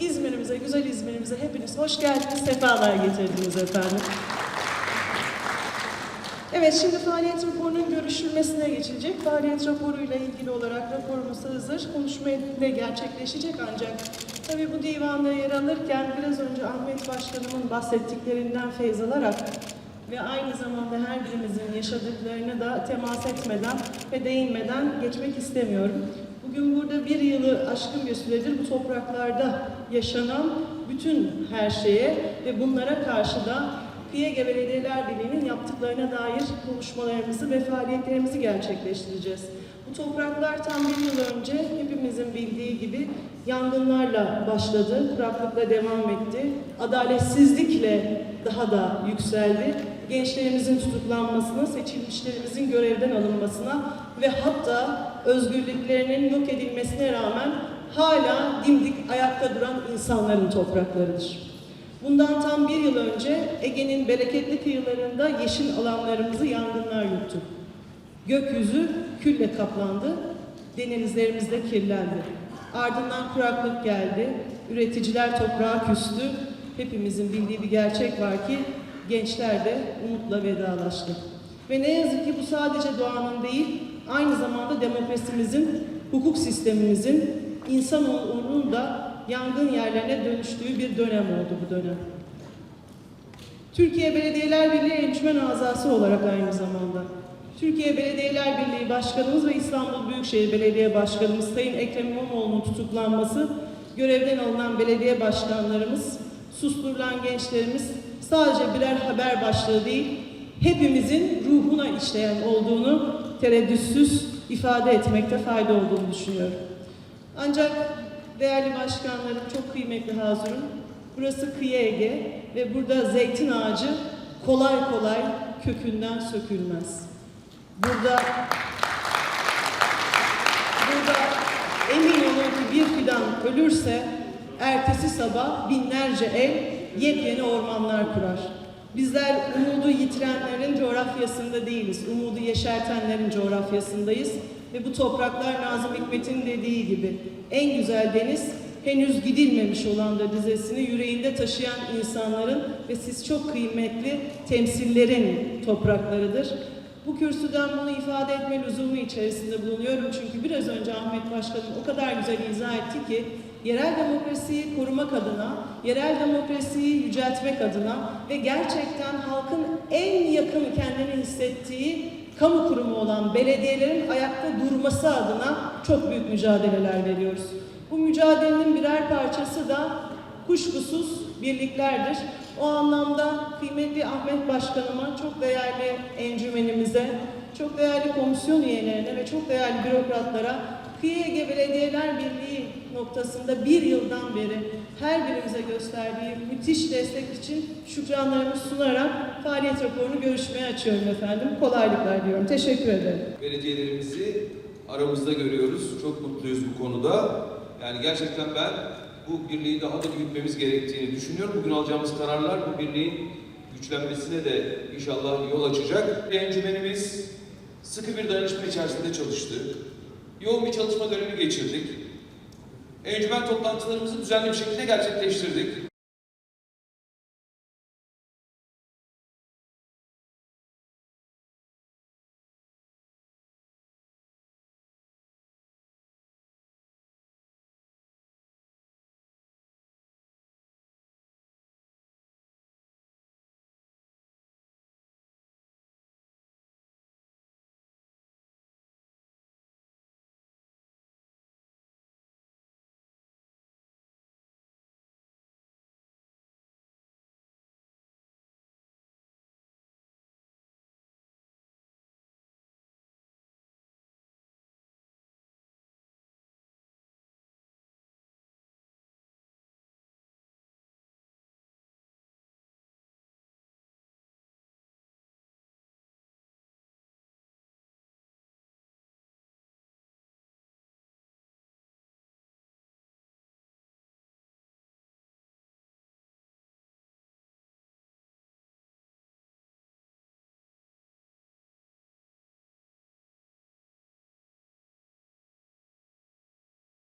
İzmir'imize, güzel İzmir'imize hepiniz hoş geldiniz, sefalar getirdiniz efendim. Evet, şimdi faaliyet raporunun görüşülmesine geçilecek. Faaliyet raporuyla ilgili olarak raporumuz hazır. Konuşma de gerçekleşecek ancak tabii bu divanda yer alırken biraz önce Ahmet Başkanımın bahsettiklerinden feyz alarak ve aynı zamanda her birimizin yaşadıklarını da temas etmeden ve değinmeden geçmek istemiyorum. Bugün burada bir yılı aşkın bir süredir bu topraklarda yaşanan bütün her şeye ve bunlara karşı da Piyege Belediyeler Birliği'nin yaptıklarına dair konuşmalarımızı ve faaliyetlerimizi gerçekleştireceğiz. Bu topraklar tam bir yıl önce hepimizin bildiği gibi yangınlarla başladı, kuraklıkla devam etti, adaletsizlikle daha da yükseldi. Gençlerimizin tutuklanmasına, seçilmişlerimizin görevden alınmasına ve hatta özgürlüklerinin yok edilmesine rağmen hala dimdik ayakta duran insanların topraklarıdır. Bundan tam bir yıl önce Ege'nin bereketli kıyılarında yeşil alanlarımızı yangınlar yuttu. Gökyüzü külle kaplandı, denizlerimiz de kirlendi. Ardından kuraklık geldi, üreticiler toprağa küstü. Hepimizin bildiği bir gerçek var ki gençler de umutla vedalaştı. Ve ne yazık ki bu sadece doğanın değil, aynı zamanda demokrasimizin, hukuk sistemimizin, insanoğlunun da yangın yerlerine dönüştüğü bir dönem oldu bu dönem. Türkiye Belediyeler Birliği encümen azası olarak aynı zamanda. Türkiye Belediyeler Birliği Başkanımız ve İstanbul Büyükşehir Belediye Başkanımız Sayın Ekrem İmamoğlu'nun tutuklanması, görevden alınan belediye başkanlarımız, susturulan gençlerimiz sadece birer haber başlığı değil, hepimizin ruhuna işleyen olduğunu tereddütsüz ifade etmekte fayda olduğunu düşünüyorum. Ancak değerli başkanlarım, çok kıymetli hazırım, burası kıyı Ege ve burada zeytin ağacı kolay kolay kökünden sökülmez. Burada burada emin olun ki bir fidan ölürse ertesi sabah binlerce ev yepyeni ormanlar kurar. Bizler umudu yitirenlerin coğrafyasında değiliz. Umudu yeşertenlerin coğrafyasındayız. Ve bu topraklar Nazım Hikmet'in dediği gibi en güzel deniz henüz gidilmemiş olan da dizesini yüreğinde taşıyan insanların ve siz çok kıymetli temsillerin topraklarıdır. Bu kürsüden bunu ifade etme lüzumu içerisinde bulunuyorum çünkü biraz önce Ahmet Başkanım o kadar güzel izah etti ki yerel demokrasiyi korumak adına, yerel demokrasiyi yüceltmek adına ve gerçekten halkın en yakın kendini hissettiği kamu kurumu olan belediyelerin ayakta durması adına çok büyük mücadeleler veriyoruz. Bu mücadelenin birer parçası da kuşkusuz birliklerdir. O anlamda kıymetli Ahmet Başkanıma, çok değerli encümenimize, çok değerli komisyon üyelerine ve çok değerli bürokratlara Kıyı Ege Belediyeler Birliği noktasında bir yıldan beri her birimize gösterdiği müthiş destek için şükranlarımı sunarak faaliyet raporunu görüşmeye açıyorum efendim. Kolaylıklar diliyorum. Teşekkür ederim. belediyelerimizi aramızda görüyoruz. Çok mutluyuz bu konuda. Yani gerçekten ben bu birliği daha da büyütmemiz gerektiğini düşünüyorum. Bugün alacağımız kararlar bu birliğin güçlenmesine de inşallah yol açacak. Encümenimiz sıkı bir dayanışma içerisinde çalıştı. Yoğun bir çalışma dönemi geçirdik. Encümen toplantılarımızı düzenli bir şekilde gerçekleştirdik.